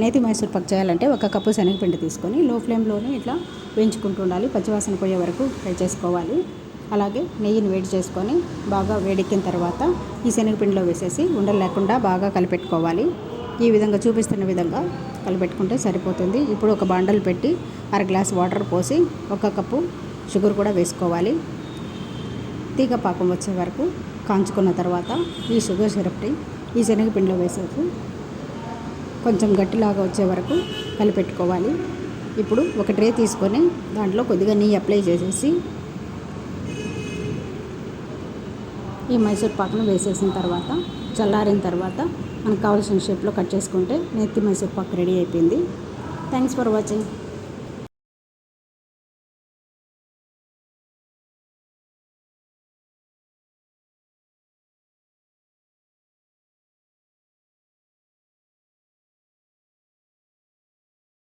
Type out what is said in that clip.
నేతి మైసూర్ పక్ చేయాలంటే ఒక కప్పు శనగపిండి తీసుకొని లో ఫ్లేమ్లోనే ఇట్లా వేయించుకుంటూ ఉండాలి. పచ్చివాసన పోయే వరకు ఫ్రై చేసుకోవాలి. అలాగే నెయ్యిని వేడి చేసుకొని బాగా వేడెక్కిన తర్వాత ఈ శనగపిండిలో వేసేసి ఉండలు లేకుండా బాగా కలిపెట్టుకోవాలి. ఈ విధంగా చూపిస్తున్న విధంగా కలిపెట్టుకుంటే సరిపోతుంది. ఇప్పుడు ఒక బాండలు పెట్టి అర గ్లాస్ వాటర్ పోసి ఒక కప్పు షుగర్ కూడా వేసుకోవాలి. తీగ పాకం వచ్చే వరకు కాంచుకున్న తర్వాత ఈ షుగర్ సిరప్ని ఈ శనగపిండిలో వేసేసి కొంచెం గట్టిలాగా వచ్చే వరకు కలిపెట్టుకోవాలి. ఇప్పుడు ఒక ట్రే తీసుకొని దాంట్లో కొద్దిగా నెయ్యి అప్లై చేసేసి ఈ మైసూర్ పాకును వేసేసిన తర్వాత చల్లారిన తర్వాత మనకు కావాల్సిన షేప్లో కట్ చేసుకుంటే నెత్తి మైసూర్ పాక్ రెడీ అయిపోయింది. Thanks for watching